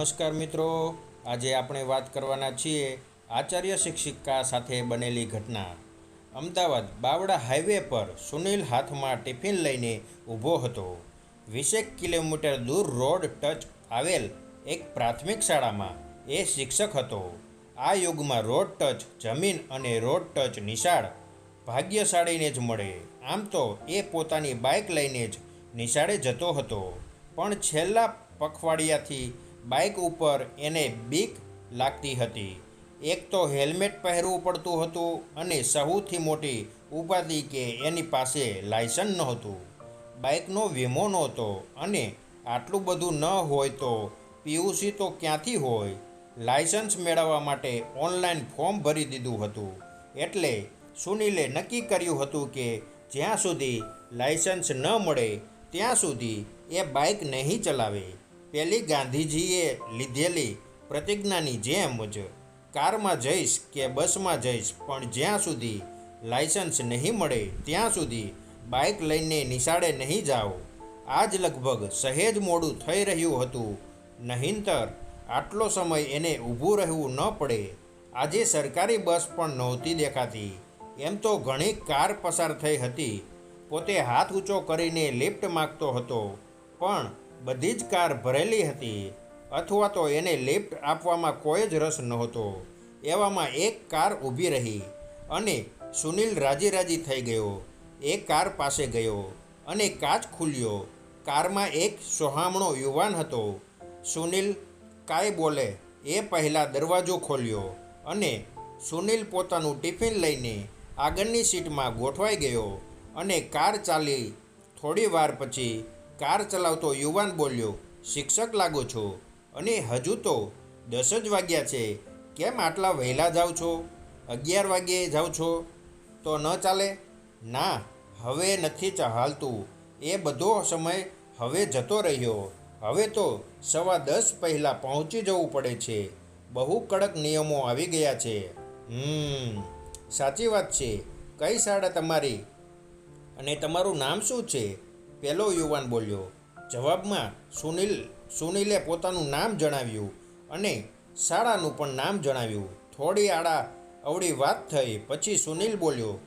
નમસ્કાર મિત્રો. આજે આપણે વાત કરવાના છીએ આચાર્ય શિક્ષિકા સાથે બનેલી ઘટના. અમદાવાદ બાવડા હાઈવે પર સુનિલ હાથમાં ટિફિન લઈને ઊભો હતો. વીસેક કિલોમીટર દૂર રોડ ટચ આવેલ એક પ્રાથમિક શાળામાં એ શિક્ષક હતો. આ યુગમાં રોડ ટચ જમીન અને રોડ ટચ નિશાળ ભાગ્યશાળીને જ મળે. આમ તો એ પોતાની બાઇક લઈને જ નિશાળે જતો હતો. પણ છેલ્લા પખવાડિયાથી બાઇક ઉપર એને બીક લાગતી હતી. એક તો હેલ્મેટ પહેરવું પડતું હતું અને સૌથી મોટી ઉપાધિ કે એની પાસે લાયસન્સ નહોતું. બાઇકનો વીમો નહોતો અને આટલું બધું ન હોય તો પીયુસી તો ક્યાંથી હોય? લાયસન્સ મેળવવા માટે ઓનલાઈન ફોર્મ ભરી દીધું હતું. એટલે સુનિલે નક્કી કર્યું હતું કે જ્યાં સુધી લાયસન્સ ન મળે, ત્યાં સુધી એ બાઇક નહીં ચલાવે. પેલી ગાંધીજીએ લીધેલી પ્રતિજ્ઞાની જેમ જ કારમાં જઈશ કે બસમાં જઈશ, પણ જ્યાં સુધી લાયસન્સ નહીં મળે, ત્યાં સુધી બાઇક લઈને નિશાળે નહીં જાઓ. આજ લગભગ સહેજ મોડું થઈ રહ્યું હતું. નહીંતર આટલો સમય એને ઊભું રહેવું ન પડે. આજે સરકારી બસ પણ નહોતી દેખાતી. એમ તો ઘણી કાર પસાર થઈ હતી. પોતે હાથ ઊંચો કરીને લિફ્ટ માગતો હતો. પણ બધી જ કાર ભરેલી હતી અથવા તો એને લિફ્ટ આપવામાં કોઈ જ રસ નહોતો. એવામાં એક કાર ઊભી રહી અને સુનિલ રાજી રાજી થઈ ગયો. એ કાર પાસે ગયો અને કાચ ખુલ્યો. કારમાં એક સોહામણો યુવાન હતો. સુનિલ કાંઈ બોલે એ પહેલાં દરવાજો ખોલ્યો અને સુનિલ પોતાનું ટિફિન લઈને આગળની સીટમાં ગોઠવાઈ ગયો અને કાર ચાલી થોડી વાર પછી કાર ચલાવતો યુવાન બોલ્યો, શિક્ષક લાગો છો. અને હજુ તો દસ જ વાગ્યા છે. કેમ આટલા વહેલા જાઓ છો? અગિયાર વાગ્યે જાઓ છો? તો ન ચાલે? ના, હવે નથી ચાલતું. એ બધો સમય હવે જતો રહ્યો. હવે તો સવા દસ પહેલાં પહોંચી જવું પડે છે. બહુ કડક નિયમો આવી ગયા છે. હમ, સાચી વાત છે. કઈ શાળા તમારી? અને તમારું નામ શું છે? પેલો યુવાન બોલ્યો, જવાબમાં સુનિલ, સુનિલે પોતાનું નામ જણાવ્યું અને શાળાનું પણ નામ જણાવ્યું. થોડી આડા અવળી વાત થઈ, પછી સુનિલ બોલ્યો,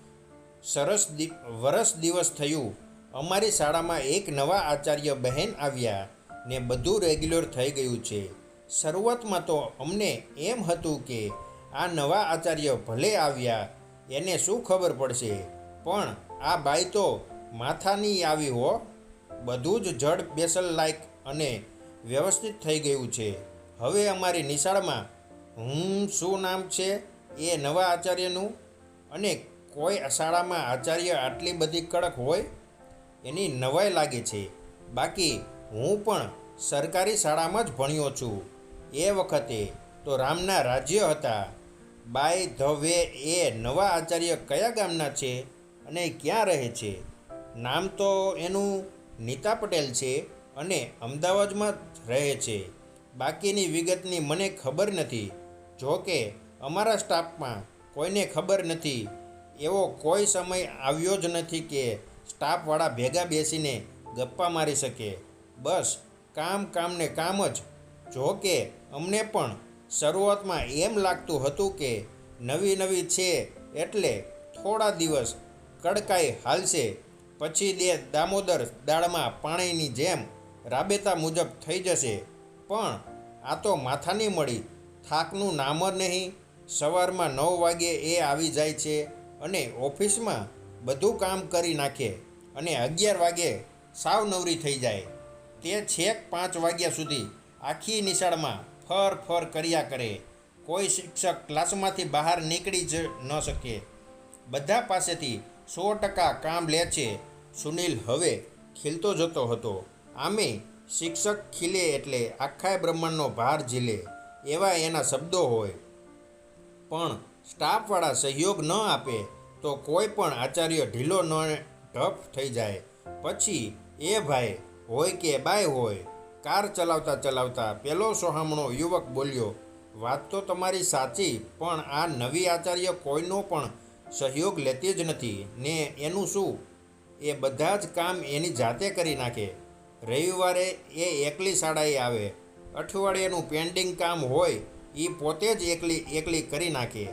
સરસ દિ, વરસ દિવસ થયું. અમારી શાળામાં એક નવા આચાર્ય બહેન આવ્યા ને બધું રેગ્યુલર થઈ ગયું છે. શરૂઆતમાં તો અમને એમ હતું કે આ નવા આચાર્ય ભલે આવ્યા, એને શું ખબર પડશે? પણ આ બાઈ તો માથાની આવી હો. બધું જ જડ બેસલ લાયક અને વ્યવસ્થિત થઈ ગયું છે. હવે અમારી નિશાળમાં હું શું નામ છે એ નવા આચાર્યનું અને કોઈ શાળામાં આચાર્ય આટલી બધી કડક હોય એની નવાઈ લાગે છે. બાકી હું પણ સરકારી શાળામાં જ ભણ્યો છું. એ વખતે તો રામના રાજ્ય હતા. બાય ધ વે એ નવા આચાર્ય કયા ગામના છે અને ક્યાં રહે છે? નામ તો એનું નીતા પટેલ છે અને અમદાવાદમાં રહે છે. બાકીની વિગતની મને ખબર નથી. જો કે અમારા સ્ટાફમાં કોઈને ખબર નથી. એવો કોઈ સમય આવ્યો જ નથી કે સ્ટાફવાળા ભેગા બેસીને ગપ્પા મારી શકે. બસ, કામ કામને કામ જ. જો કે અમને પણ શરૂઆતમાં એમ લાગતું હતું કે નવી નવી છે એટલે થોડા દિવસ કડકાઈ હાલશે. પછી દે દામોદર દાળમાં પાણીની જેમ રાબેતા મુજબ થઈ જશે. પણ આ તો માથાની મળી. થાકનું નામ જ નહીં. સવારમાં નવ વાગે એ આવી જાય છે અને ઓફિસમાં બધું કામ કરી નાખે અને અગિયાર વાગે સાવ નવરી થઈ જાય. તે છેક પાંચ વાગ્યા સુધી આખી નિશાળમાં ફર ફર કર્યા કરે. કોઈ શિક્ષક ક્લાસમાંથી બહાર નીકળી જ ન શકે. બધા પાસેથી સો ટકા કામ લે છે સુનિલ હવે ખીલતો જતો હતો. આમે શિક્ષક ખીલે એટલે આખા બ્રહ્માંડનો ભાર ઝીલે, એવા એના શબ્દો હોય. પણ સ્ટાફવાળા સહયોગ ન આપે તો કોઈ પણ આચાર્ય ઢીલો ન ઢફ થઈ જાય. પછી એ ભાઈ હોય કે બાય હોય, કાર ચલાવતા ચલાવતા પેલો સોહામણો યુવક બોલ્યો, વાત તો તમારી સાચી, પણ આ નવી આચાર્ય કોઈનો પણ સહયોગ લેતી જ નથી. ને એનું શું? એ બધા જ કામ એની જાતે કરી નાખે. રવિવારે એ એકલી શાળાએ આવે. અઠવાડિયાનું પેન્ડિંગ કામ હોય એ પોતે જ એકલી એકલી કરી નાખે.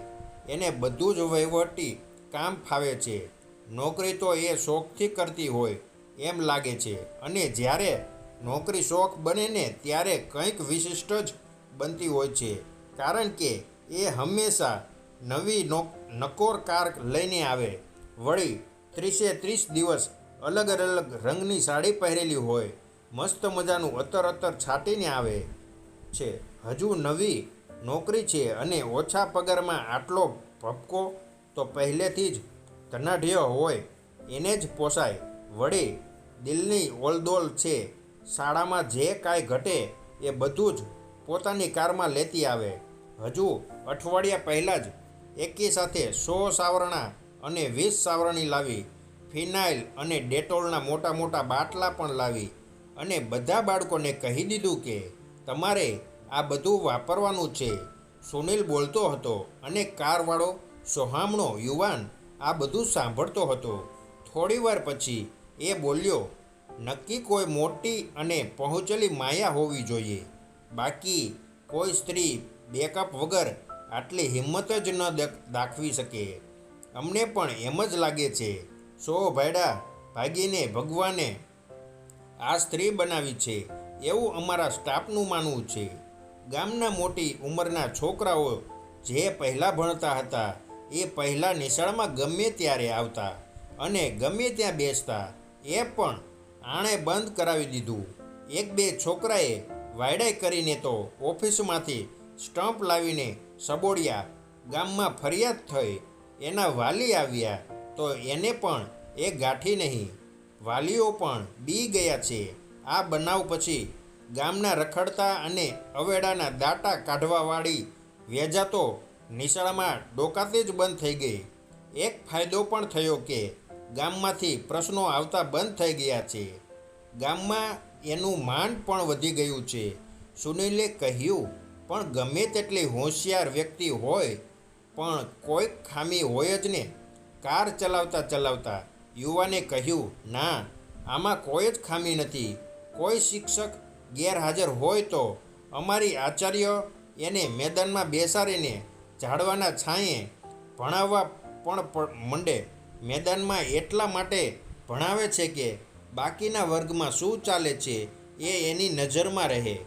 એને બધું જ વહીવટી કામ ફાવે છે. નોકરી તો એ શોખથી કરતી હોય, એમ લાગે છે. અને જ્યારે નોકરી શોખ બને ને ત્યારે કંઈક વિશિષ્ટ જ બનતી હોય છે. કારણ કે એ હંમેશા નવી નો નકોર કાર લઈને આવે. વળી ત્રીસે ત્રીસ દિવસ અલગ અલગ રંગની સાડી પહેરેલી હોય. મસ્ત મજાનું અત્તર અત્તર છાટીને આવે છે. હજુ નવી નોકરી છે અને ઓછા પગારમાં આટલો ભપકો તો પહેલેથી જ ધનાઢ્ય હોય. એને જ પોસાય. વળી દિલની ઓલદોલ છે. શાળામાં જે કાંઈ ઘટે એ બધું જ પોતાની કારમાં લેતી આવે. હજુ અઠવાડિયા પહેલાં જ એકી સાથે સો સાવરણા અને વીસ સાવરણી લાવી, ફિનાઇલ અને ડેટોલના મોટા મોટા બાટલા પણ લાવી અને બધા બાળકોને કહી દીધું કે, તમારે આ બધું વાપરવાનું છે. સુનિલ બોલતો હતો અને કારવાળો, સોહામણો યુવાન આ બધું સાંભળતો હતો. થોડીવાર પછી એ બોલ્યો, નક્કી કોઈ મોટી અને પહોંચેલી માયા હોવી જોઈએ. બાકી કોઈ સ્ત્રી બેકઅપ વગર આટલી હિંમત જ ન દાખવી શકે. અમને પણ એમ જ લાગે છે. સો ભાઈડા ભાગીને ભગવાને આ સ્ત્રી બનાવી છે. એવું અમારા સ્ટાફનું માનવું છે. ગામના મોટી ઉંમરના છોકરાઓ જે પહેલાં ભણતા હતા, એ પહેલાં નિશાળમાં ગમે ત્યારે આવતા અને ગમે ત્યાં બેસતા, એ પણ આણે બંધ કરાવી દીધું. એક બે છોકરાએ વાયડાઈ કરીને તો ઓફિસમાંથી સ્ટમ્પ લાવીને સબોડ્યા ગામમાં ફરિયાદ થઈ. એના વાલી આવ્યા તો એને પણ એ ગાંઠી નહીં. વાલીઓ પણ બી ગયા છે. આ બનાવ પછી ગામના રખડતા અને અવેડાના દાટા કાઢવાવાળી વેજાતો નિશાળામાં ડોકાતી જ બંધ થઈ ગઈ. એક ફાયદો પણ થયો કે ગામમાંથી પ્રશ્નો આવતા બંધ થઈ ગયા છે. ગામમાં એનું માન પણ વધી ગયું છે. સુનિલે કહ્યું, પણ ગમે તેટલી હોશિયાર વ્યક્તિ હોય પણ કોઈક ખામી હોય જ ને કાર ચલાવતા ચલાવતા યુવાને કહ્યું, ના, આમાં કોઈ જ ખામી નથી. કોઈ શિક્ષક ગેરહાજર હોય તો અમારી આચાર્ય એને મેદાનમાં બેસાડીને ઝાડવાના છાંયે ભણાવવા પણ મંડે. મેદાનમાં એટલા માટે ભણાવે છે કે બાકીના વર્ગમાં શું ચાલે છે એ એની નજરમાં રહે.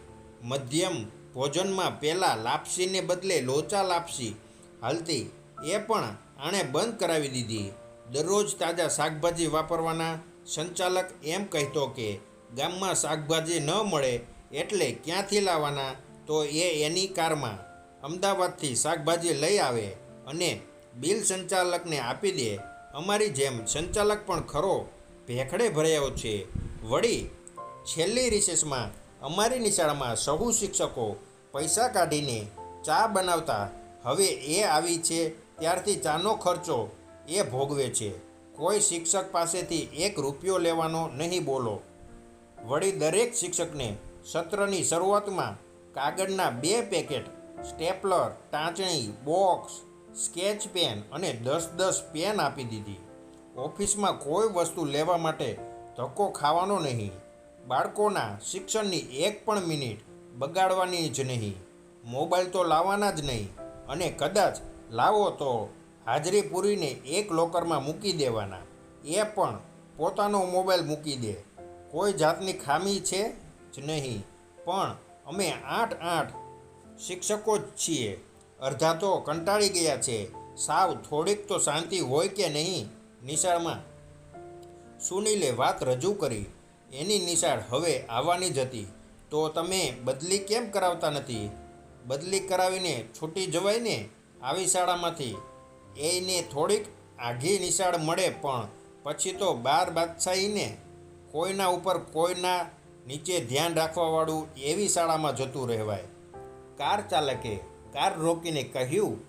મધ્યમ ભોજનમાં પહેલાં લાપસીને બદલે લોચા લાપસી હાલતી એ પણ આણે બંધ કરાવી દીધી. દરરોજ તાજા શાકભાજી વાપરવાના સંચાલક એમ કહેતો કે, ગામમાં શાકભાજી ન મળે એટલે ક્યાંથી લાવવાના? તો એ એની કારમાં અમદાવાદથી શાકભાજી લઈ આવે અને બિલ સંચાલકને આપી દે. અમારી જેમ સંચાલક પણ ખરો ભેખડે ભરાયો છે. વળી, છેલ્લી રિસેસમાં અમારી નિશાળમાં સહુ શિક્ષકો પૈસા કાઢીને ચા બનાવતા હવે એ આવી છે, ત્યારથી ચાનો ખર્ચો એ ભોગવે છે. કોઈ શિક્ષક પાસેથી એક રૂપિયો લેવાનો નહીં બોલો. વળી દરેક શિક્ષકને સત્રની શરૂઆતમાં કાગળના બે પેકેટ સ્ટેપલર, ટાંચણી, બોક્સ, સ્કેચ પેન અને દસ દસ પેન આપી દીધી. ઓફિસમાં કોઈ વસ્તુ લેવા માટે ધક્કો ખાવાનો નહીં. બાળકોના શિક્ષણની એક પણ મિનિટ બગાડવાની જ નહીં. મોબાઈલ તો લાવવાના જ નહીં. અને કદાચ લાવો તો હાજરી પૂરીને એક લોકરમાં મૂકી દેવાના. એ પણ પોતાનો મોબાઈલ મૂકી દે. કોઈ જાતની ખામી છે જ નહીં. પણ અમે આઠ આઠ શિક્ષકો જ છીએ. અડધા તો કંટાળી ગયા છે. સાવ થોડીક તો શાંતિ હોય કે નહીં, નિશાળમાં. સુનિલે વાત રજૂ કરી. એની નિશાળ હવે આવવાની જ હતી. તો તમે બદલી કેમ કરાવતા નથી? બદલી કરાવીને છૂટી જવાય ને આવી શાળામાંથી. એને થોડીક આઘી નિશાળ મળે પણ પછી તો બાર બાદશાહીને કોઈના ઉપર કોઈના નીચે ધ્યાન રાખવાવાળું એવી શાળામાં જતું રહેવાય. કાર ચાલકે કાર રોકીને કહ્યું,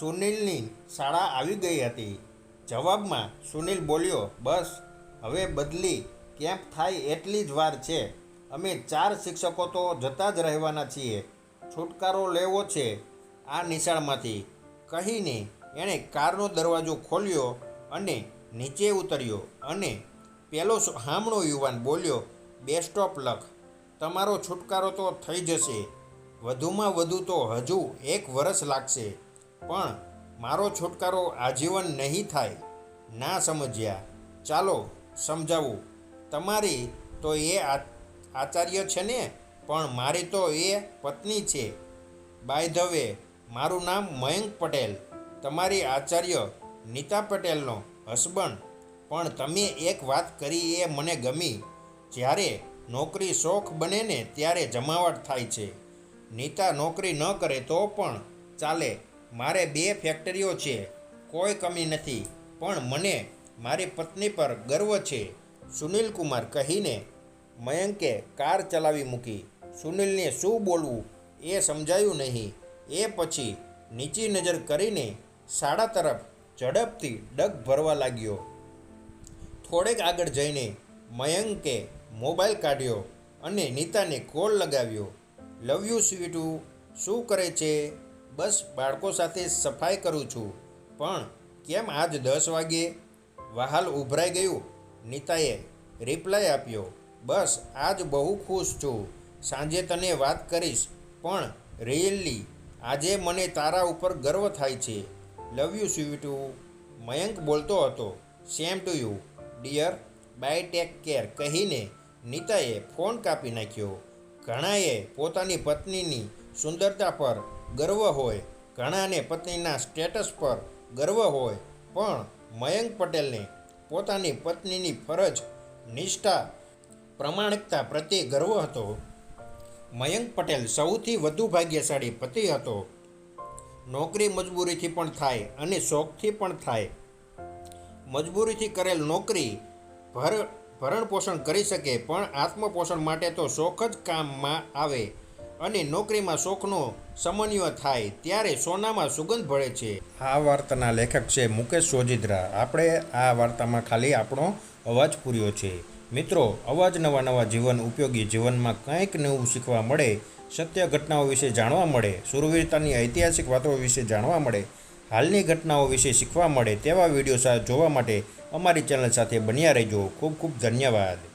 સુનિલની શાળા આવી ગઈ હતી. જવાબમાં સુનિલ બોલ્યો, બસ, હવે બદલી કેમ્પ થાય એટલી જ વાર છે. અમે ચાર શિક્ષકો તો જતા જ રહેવાના છીએ. છુટકારો લેવો છે આ નિશાળમાંથી. કહીને એણે કારનો દરવાજો ખોલ્યો અને નીચે ઉતર્યો અને પેલો હામણો યુવાન બોલ્યો બેસ્ટ સ્ટોપ લખ. તમારો છુટકારો તો થઈ જશે. વધુમાં વધુ તો હજુ એક વરસ લાગશે. પણ મારો છુટકારો આજીવન નહીં થાય. ના સમજ્યા. ચાલો, સમજાવું. તમારી તો એ આચાર્ય છે ને? પણ મારી તો એ પત્ની છે. બાય ધ વે મારું નામ મયંક પટેલ. તમારી આચાર્ય નીતા પટેલનો હસબન્ડ પણ તમે એક વાત કરી એ મને ગમી. જ્યારે નોકરી શોખ બને ને ત્યારે જમાવટ થાય છે. નીતા નોકરી ન કરે તો પણ ચાલે. મારે બે ફેક્ટરીઓ છે. કોઈ કમી નથી. પણ મને મારી પત્ની પર ગર્વ છે. સુનિલ કુમાર કહીને મયંકે કાર ચલાવી મૂકી. સુનિલને શું બોલવું એ સમજાયું નહીં. એ પછી નીચી નજર કરીને શાળા તરફ ઝડપથી ડગ ભરવા લાગ્યો. થોડેક આગળ જઈને મયંકે મોબાઈલ કાઢ્યો અને નીતાને કોલ લગાવ્યો. લવ યુ, સ્વીટુ. શું કરે છે? બસ બાળકો સાથે સફાઈ કરું છું. પણ કેમ આજ દસ વાગ્યે વહાલ ઉભરાઈ ગયું. નીતાએ રિપ્લાય આપ્યો. બસ આજ બહુ ખુશ છું. સાંજે તને વાત કરીશ, પણ રિયલી આજે મને તારા ઉપર ગર્વ થાય છે. લવ યુ સ્વીટુ મયંક બોલતો હતો. Same to you dear bye take care કહીને નીતાએ ફોન કાપી નાખ્યો. ઘણાએ પોતાની પત્નીની સુંદરતા પર ગર્વ હોય, ઘણાને પત્નીના સ્ટેટસ પર ગર્વ હોય, પણ મયંક પટેલને પોતાની પત્નીની ફરજ, નિષ્ઠા, પ્રમાણિકતા પ્રત્યે ગર્વ હતો. મયંક પટેલ સૌથી વધુ ભાગ્યશાળી પતિ હતો. નોકરી મજબૂરીથી પણ થાય અને શોખથી પણ થાય. મજબૂરીથી કરેલ નોકરી ભર ભરણ પોષણ કરી શકે પણ આત્મપોષણ માટે તો શોખ જ કામમાં આવે અને નોકરીમાં શોખનો સમન્વય થાય ત્યારે સોનામાં સુગંધ ભળે છે. આ વાર્તાના લેખક છે મુકેશ સોજિદ્રા. આપણે આ વાર્તામાં ખાલી આપણો અવાજ પૂર્યો છે. મિત્રો, અવાજ નવા નવા જીવન ઉપયોગી જીવનમાં કંઈક નવું શીખવા મળે, સત્ય ઘટનાઓ વિશે જાણવા મળે, સુરવીરતાની ઐતિહાસિક વાતો વિશે જાણવા મળે, હાલની ઘટનાઓ વિશે શીખવા મળે તેવા વીડિયો જોવા માટે અમારી ચેનલ સાથે બન્યા રહેજો. ખૂબ ખૂબ ધન્યવાદ.